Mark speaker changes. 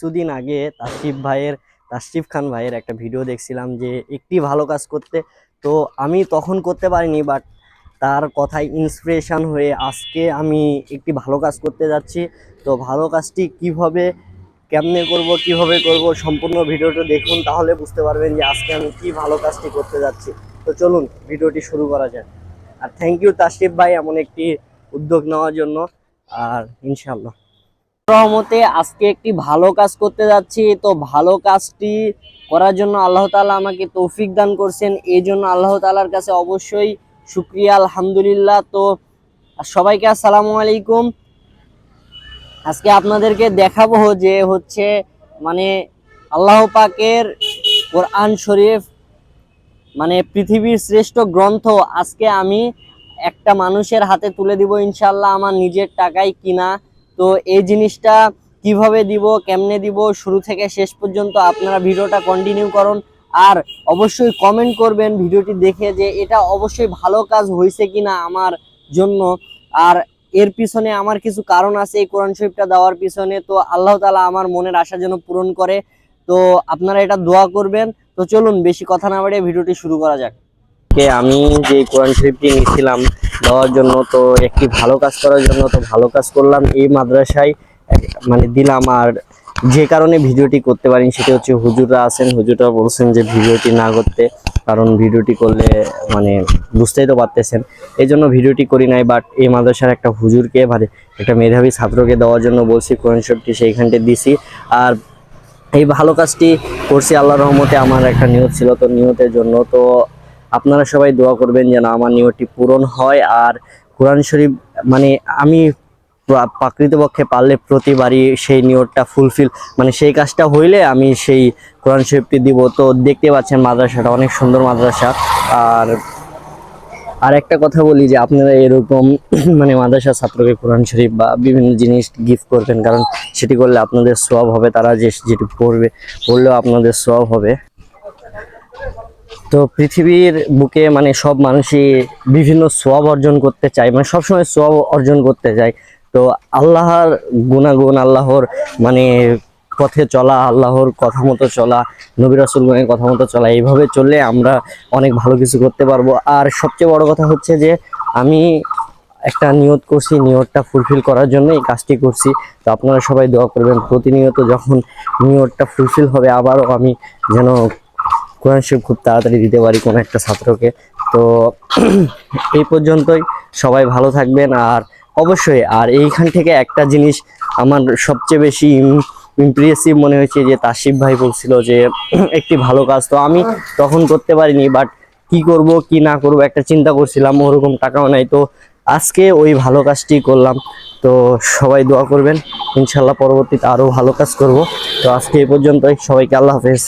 Speaker 1: কিছুদিন আগে তাসিফ ভাইয়ের তাসিফ খান ভাইয়ের একটা ভিডিও দেখছিলাম যে একটি ভালো কাজ করতে, তো আমি তখন করতে পারিনি বাট তার কথায় ইন্সপিরেশন হয়ে আজকে আমি একটি ভালো কাজ করতে যাচ্ছি। তো ভালো কাজটি কীভাবে, কেমনে করব, কীভাবে করব সম্পূর্ণ ভিডিওটা দেখুন, তাহলে বুঝতে পারবেন যে আজকে আমি কি ভালো কাজটি করতে যাচ্ছি। তো চলুন, ভিডিওটি শুরু করা যাক। আর থ্যাংক ইউ তাসিফ ভাই এমন একটি উদ্যোগ নেওয়ার জন্য, আর ইনশাল্লাহ রহমতে আজকে একটি ভালো কাজ করতে যাচ্ছি। তো ভালো কাজটি করার জন্য আল্লাহ তাআলা আমাকে তৌফিক দান করছেন। এই জন্য আল্লাহ তালার কাছে অবশ্যই শুক্রিয়া, আলহামদুলিল্লাহ। তো সবাইকে আসসালামু আলাইকুম। আজকে আপনাদেরকে দেখাবো যে হচ্ছে মানে আল্লাহ পাকের কোরআন শরীফ মানে পৃথিবীর শ্রেষ্ঠ গ্রন্থ আজকে আমি একটা মানুষের হাতে তুলে দিব ইনশাল্লাহ আমার নিজের টাকায় কিনা। তো এই জিনিসটা কীভাবে দিব, কেমনে দিব, শুরু থেকে শেষ পর্যন্ত আপনারা ভিডিওটা কন্টিনিউ করুন। আর অবশ্যই কমেন্ট করবেন ভিডিওটি দেখে যে এটা অবশ্যই ভালো কাজ হয়েছে কিনা আমার জন্য। আর এর পিছনে আমার কিছু কারণ আছে এই কোরআন শরীফটা দেওয়ার পিছনে। তো আল্লাহ তালা আমার মনের আশা যেন পূরণ করে। তো আপনারা এটা দোয়া করবেন। তো চলুন, বেশি কথা না বাড়িয়ে ভিডিওটি শুরু করা যাক। আমি যে কোরআন শরীফটি নিয়েছিলাম দেওয়ার জন্য, তো একটি ভালো কাজ করার জন্য তো ভালো কাজ করলাম এই মাদ্রাসায়। মানে দিলাম, আর যে কারণে ভিডিওটি করতে পারিনি সেটা হচ্ছে হুজুররা আছেন, হুজুররা বলছেন যে ভিডিওটি না করতে, কারণ ভিডিওটি করলে মানে বুঝতেই তো পারতেছেন। এই জন্য ভিডিওটি করি নাই বাট এই মাদ্রাসার একটা হুজুরকে মানে একটা মেধাবী ছাত্রকে দেওয়ার জন্য বলছি, কোরআন সেইখানটি দিছি। আর এই ভালো কাজটি করছি আল্লাহ রহমতে, আমার একটা নিয়ত ছিল, তো নিয়তের জন্য তো আপনারা সবাই দোয়া করবেন যেন আমার নিয়তটি পূরণ হয় আর কোরআন শরীফ মানে আমি প্রা- প্রাকৃতপক্ষে পারলে প্রতিবারই সেই নিয়তটা ফুলফিল মানে সেই কাজটা হইলে আমি সেই কোরআন শরীফটি দিব। তো দেখতে পাচ্ছেন মাদ্রাসাটা অনেক সুন্দর মাদ্রাসা। আর আর একটা কথা বলি যে আপনারা এরকম মানে মাদ্রাসা ছাত্রকে কোরআন শরীফ বা বিভিন্ন জিনিস গিফট করবেন, কারণ সেটি করলে আপনাদের সব হবে। তারা যে যেটি পড়বে পড়লেও আপনাদের সব হবে। তো পৃথিবীর বুকে মানে সব মানুষই বিভিন্ন সোয়াব অর্জন করতে চায় মানে সবসময় সোয়াব অর্জন করতে চায়। তো আল্লাহর গুণাগুণ, আল্লাহর মানে পথে চলা, আল্লাহর কথা মতো চলা, নবী রাসুলগণের কথা মতো চলা, এইভাবে চললে আমরা অনেক ভালো কিছু করতে পারব। আর সবচেয়ে বড় কথা হচ্ছে যে, আমি একটা নিয়ত করছি, নিয়তটা ফুলফিল করার জন্য এই কাজটি করছি। তো আপনারা সবাই দোয়া করবেন, প্রতিনিয়ত যখন নিয়তটা ফুলফিল হবে, আবারও আমি যেন কোরআন শরীফ খুব তাড়াতাড়ি দিতে পারি কোনো একটা ছাত্রকে। তো এই পর্যন্তই। সবাই ভালো থাকবেন আর অবশ্যই, আর এইখান থেকে একটা জিনিস আমার সবচেয়ে বেশি ইমপ্রেসিভ মনে হয়েছে যে তাসিফ ভাই বলছিল যে একটি ভালো কাজ। তো আমি তখন করতে পারিনি বাট কি করব, কি না করব একটা চিন্তা করছিলাম, ওরকম টাকাও নাই। তো আজকে ওই ভালো কাজটি করলাম। তো সবাই দোয়া করবেন ইনশাল্লাহ পরবর্তীতে আরও ভালো কাজ করব। তো আজকে এই পর্যন্তই। সবাইকে আল্লাহ হাফেজ।